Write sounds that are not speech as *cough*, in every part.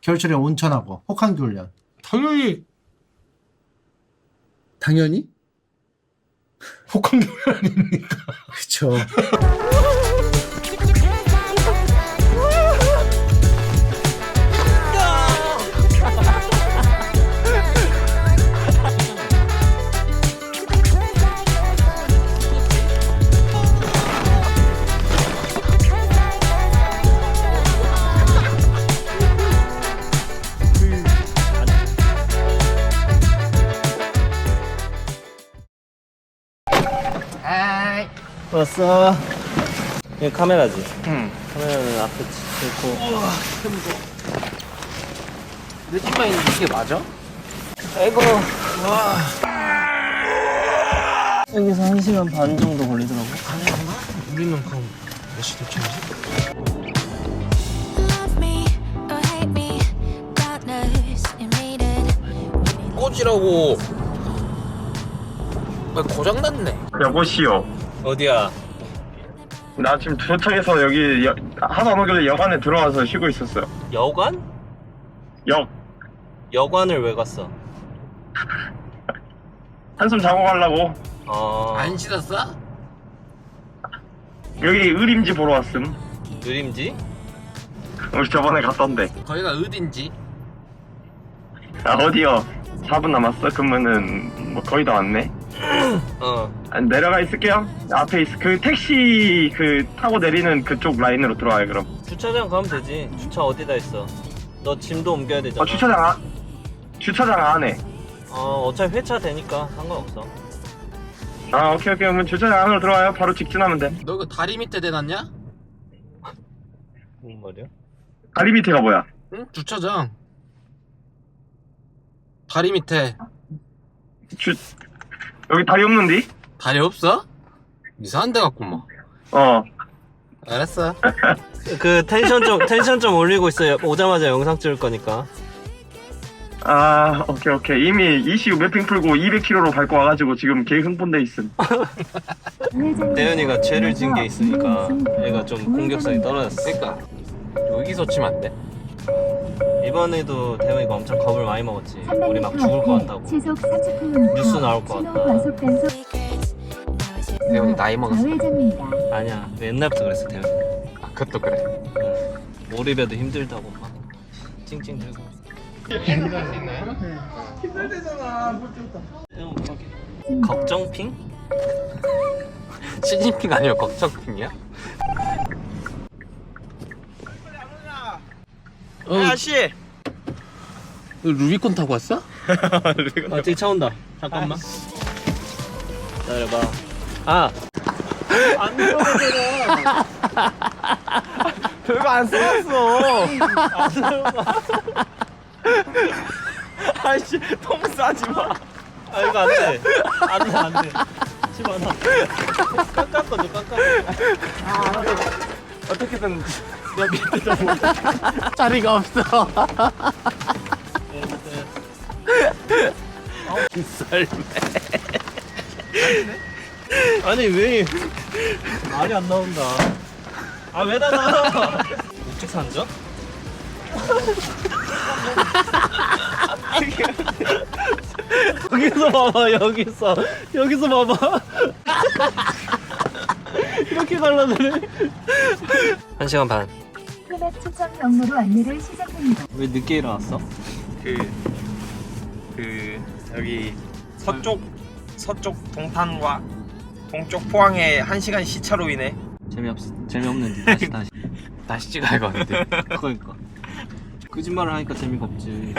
겨울철에 온천하고 혹한기 훈련. 당연히 당연히? 혹한교회 아닙니까? 그쵸. *laughs* 왔어. 이거 카메라지? 응. 카메라는 앞에 놓고. 내 뒷방에 있는 이게 맞아? 아이고. 여기서 한 시간 반 정도 걸리더라고. 우리는 그럼 몇 시 도착이지? 꺼지라고 아, 고장났네 여보시오. 어디야? 나 지금 도착해서 여기 여, 하도 안 오길래 여관에 들어와서 쉬고 있었어요. 여관? 역 여관을 왜 갔어? *laughs* 한숨 자고 가려고 어. 안 씻었어? 여기 의림지 보러 왔음. 누림지? 우리 저번에 갔던데. 거기가 어딘지 아 어디요? 4분 남았어? 그러면은 뭐 거의 다 왔네. *clears throat* 어. 아, 내려가 있을게요. 앞에 있, 그 택시 그 타고 내리는 그쪽 라인으로 들어와요 그럼. 주차장 가면 되지. 주차 어디다 있어? 너 짐도 옮겨야 되잖아. 어 주차장 안 주차장 안에. 어, 어차피 회차 되니까 상관없어. 아 오케이 오케이 그러면 주차장 안으로 들어와요. 바로 직진하면 돼. 너그 다리 밑에 대놨냐? 무슨 말이야? 다리 밑에가 뭐야? 응? 주차장 다리 밑에 주 여기 다리 없는디? 다리 없어? 이상한 데 갔구만 어. 알았어 그 텐션 좀 텐션 좀 올리고 있어요. 오자마자 영상 찍을 거니까. 아 오케이 오케이 이미 ECU 매핑 풀고 200km로 밟고 와가지고 지금 개 흥분돼 있음. *laughs* 대현이가 죄를 진게 있으니까 얘가 좀 공격성이 떨어졌어. 그니까 여기서 치면 안 돼? 이번에도 대현이가 엄청 겁을 많이 먹었지. 우리 막 죽을 것 같다고. 시속 40km 뉴스 나올 것 같다. 대현이 나이 먹었어 좌회전입니다. 아니야. 옛날부터 그랬어 대현이. 아 그것도 그래 응. 몰입해도 힘들다고 막 찡찡 들고. 힘들대잖아. 걱정핑? *laughs* 시진핑 아니면 걱정핑이야? 어, 아씨. 너 루비콘 타고 왔어? *laughs* 아, 저기 차 온다. 잠깐만. 기다려봐. 아. 안 들어가잖아. 별거 안 써놨어. 안 들어가. 아이씨, 통 싸지 마. 아, 이거 안 돼. 안 돼, 안 돼. 치마 나. 깎았거든, 깎았거든. 아, 어떻게든 내 밑에 좀. 자리가 없어 아니 왜 말이 안 나온다. 아 왜 나가? 우측 산적? 여기서 봐봐 여기서 여기서 봐봐 *laughs* 이렇게 갈라드네 한 시간 반. 클럽 추천 경로로 안내를 시작합니다. 왜 늦게 일어났어? 그, 그, 여기 서쪽, 서쪽 동탄과 동쪽 포항의 1시간 시차로 인해 재미없 재미없는데 다시 *laughs* 다시. 다시 찍어야 하는데 그러니까 거짓말을 하니까 재미가 없지.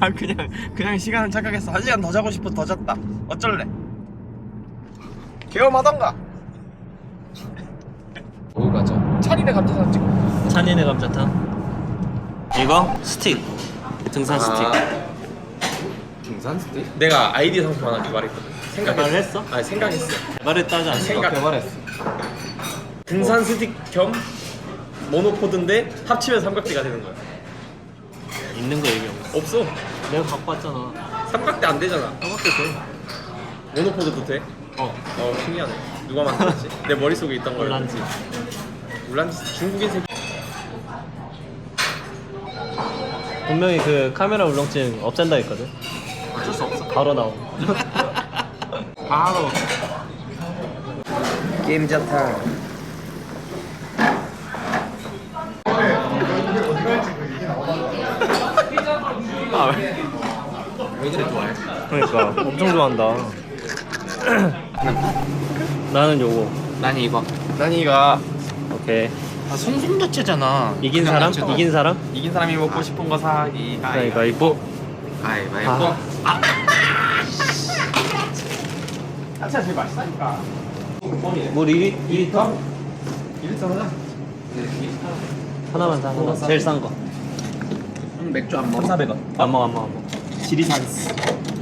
아, 그냥, 그냥 시간을 착각했어. 1시간 더 자고 싶어 더 잤다. 어쩔래? 개엄하던가. 거기 가자 찬이네 감자탕 찍어 찬이네 감자탕. 이거 스틱 등산 스틱. 등산 스틱? 내가 아이디어 상품 하나 개발했거든. 생각했어. 말을 했어? 아니, 생각했어. 말했다지 않아? 생각. 개발했어 등산 스틱 겸 모노포드인데 합치면 삼각대가 되는 거야. 있는 거 얘기하고. 없어. 내가 갖고 왔잖아. 삼각대 안 되잖아. 까맣게 돼. 모노포드도 돼? 어. 어, 신기하네. 누가 만들었지? 내 머릿속에 있던 거야. 몰란지. 울란지 중국인 새끼. 분명히 그 카메라 울렁증 없앤다 했거든. 어쩔 수 없어. 바로 나오. *laughs* 바로. 게임 좋다. 아 왜? 왜 그래 좋아해? 그러니까 엄청 좋아한다. *laughs* 나는 요거. 난 이거. 난 이가 오케이. 아 송송 자체잖아. 이긴 사람? 이긴 사람? 이긴 사람이 먹고 싶은 거 사기. 그러니까 이뻐. 가위바위보. 아. 자체가 제일 맛있다니까. 물 2, 2리터? 1리터 하자. 하나만 사. 하나. 제일 싼 거. 형 맥주 안 먹어? 1,400원. 안 먹어 안 먹어 안 먹어. 지리산스.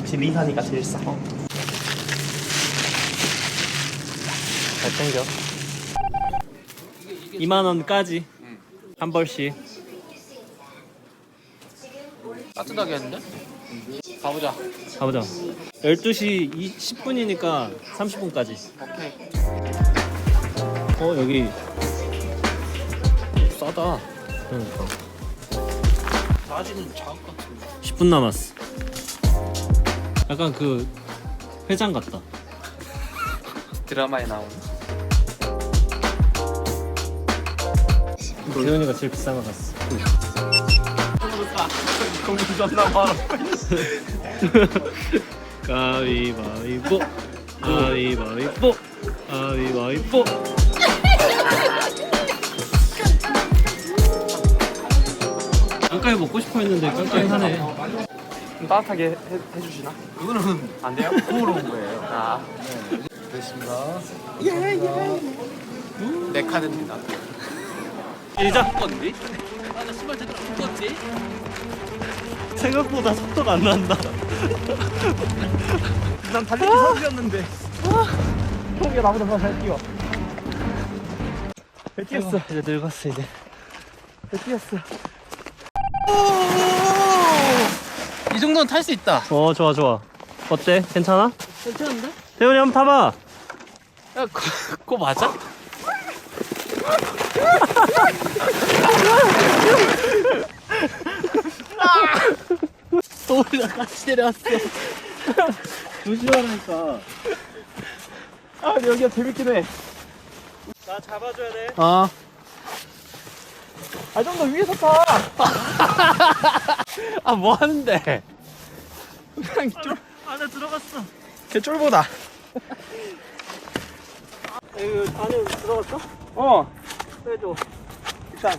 지리산이가 제일 싸. 챙겨. 2만 원까지 한 벌씩. 따뜻하게 했는데? 가보자. 가보자. 12시 10분이니까 30분까지. 오케이. 어 여기 싸다. 그러니까. 사진은 작은 것 같은데. 10분 남았어. 약간 그 회장 같다. 드라마에 나오는. 재훈이가 제일 비싼 거 많아. 가위바위보. 가위바위보. 가위바위보. 깐까이 먹고 싶어 했는데 깐까이 하네. 좀 따뜻하게 해, 해주시나? 이거는 안 돼요? 부으러 온 거예요. 아. 내 카드입니다. 시작. 건디? 나는 신발 제대로 안 건디? 생각보다 속도가 안 난다. 난 달리기 선수였는데. 형이 나보다 더잘 뛰어. 잘 뛰었어. 이제 늙었어 이제. 잘 뛰었어. 이 정도는 탈 수 있다. 어 좋아 좋아. 어때? 괜찮아? 괜찮은데? 태훈이 한번 타봐. 야, 그거, 그거 맞아? 또 우리가 같이 내려왔어. 조심하라니까. 아, 근데 여기가 재밌긴 해. 나 잡아줘야 돼. 어. 아, 좀 더 위에서 타. *laughs* 아, 뭐 하는데? 그냥 쫄, 안에 들어갔어. 걔 쫄보다. 여기 안에 들어갔어? 어, 빼줘. 일단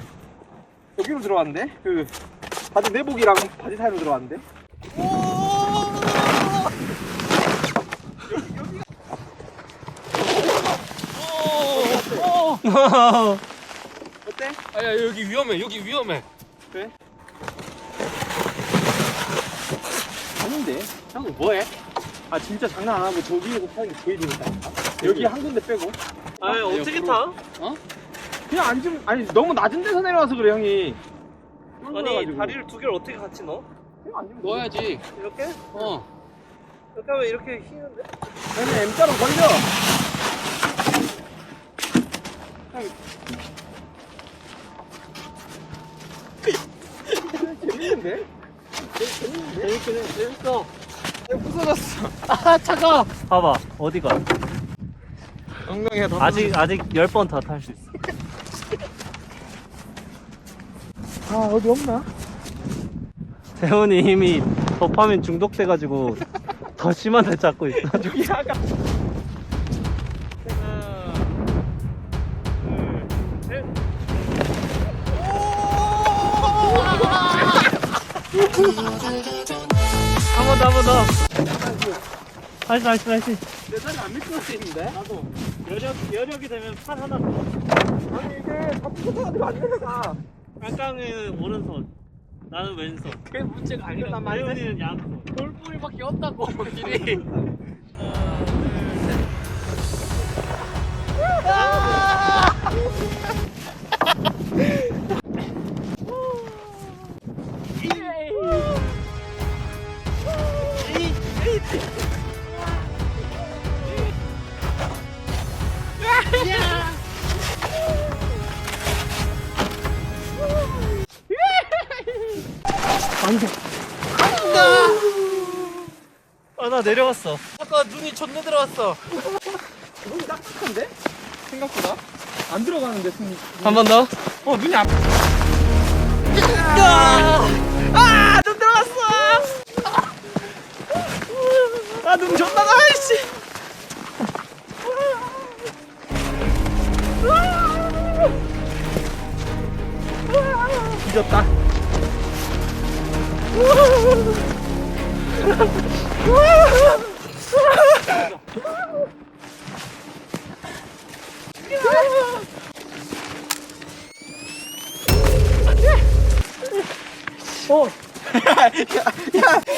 여기로 들어왔는데 그 바지 내복이랑 바지 사이로 들어왔는데. 어때? 아, 야, 여기 위험해. 여기 위험해. 아닌데. 형, 뭐해? 아 진짜 장난 안 하고 저 위에서 타는 게 재밌다. 여기 한 군데 빼고. 아니 어떻게 타? 그냥 앉으면 아니 너무 낮은 데서 내려와서 그래 형이. 아니 다리를 두 개를 어떻게 같이 넣어? 그냥 앉으면 넣어야지. 이렇게? 어. 이렇게 하면 이렇게 휘는데? 형이 M자로 걸려. 형. 재밌는데? 재밌긴 해. 재밌어. 부서졌어. 아, 차가. 봐봐 어디가? 엉덩이가 더. 아직 아직 열번더탈수 있어. 아 어디 없나? 재훈이 이미 도파민 중독돼가지고 더 심한 데 찾고 있어. *laughs* 여기 아까. 한 번 더, 한 번 더. 다시, 다시, 다시. 내 다리 안 미끄러지는데? 나도 여력, 여력이 되면 팔 하나 더 아니 이게 다 부서가들안 내려가 깡깡은 오른손 나는 왼손 그게 문제가 아니란 회원이는 양손 돌뿌리밖에 없다고 길이 하나 둘셋 아 나 내려갔어. 아까 눈이 존내 들어왔어. 눈이 딱딱한데? 생각보다 안 들어가는데 손이 한 번 더. 어 눈이 안 아눈 들어갔어. 아 눈 존나 나 씨. 뒤졌다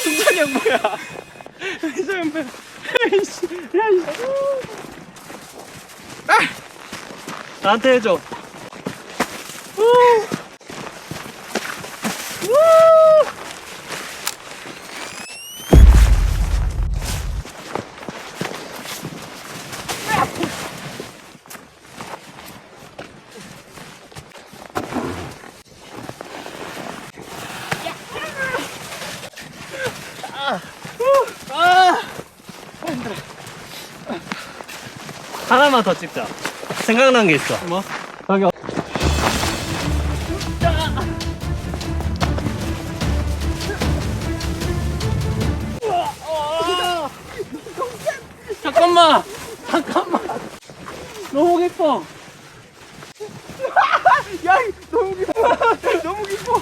승찬이 형 뭐야? 승찬이 형 뭐야? 야 이씨, 야 이씨. 나한테 해줘. 하나만 더 찍자. 생각난 게 있어. 뭐? 여기. 잠깐만. 잠깐만. 너무 깊어. *laughs* 야 *laughs* 너무 깊어 너무 깊어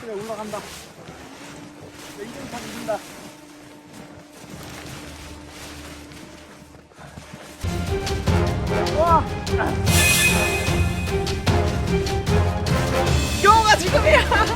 그래 올라간다. 야, 이름 다 이긴다. 와! *laughs* 영호가 지금이야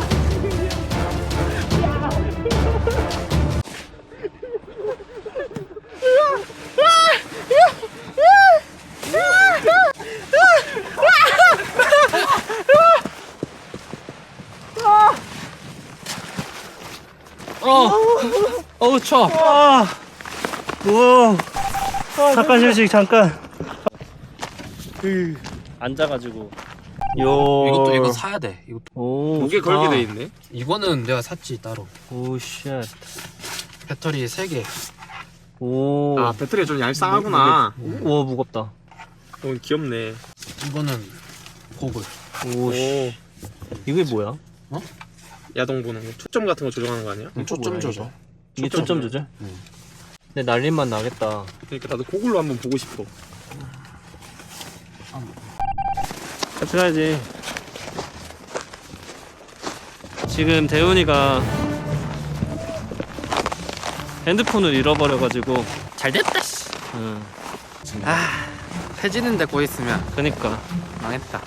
어. 어우 추워. 아. 우와. 잠깐 휴식 잠깐. 앉아가지고. 요. 이것도 이거 사야 돼. 이거 오. 목에 좋다. 걸게 돼 있네 이거는 내가 샀지 따로. 오 쉣. 배터리 3개. 오. 아 배터리가 좀 얄쌍하구나 우와 무겁다. 어 귀엽네 이거는 고글. 오 씨. 이게 뭐야? 야동 보는 거 초점 같은 거 조정하는 거 아니야? 초점 조절. 이게 초점 초점 조절? 근데 날림만 나겠다. 그러니까 나도 고글로 한번 보고 싶어 같이 가야지. 지금 대훈이가 핸드폰을 잃어버려가지고 잘 됐다. 씨. 응 아, 해지는데 고 있으면 그니까 망했다.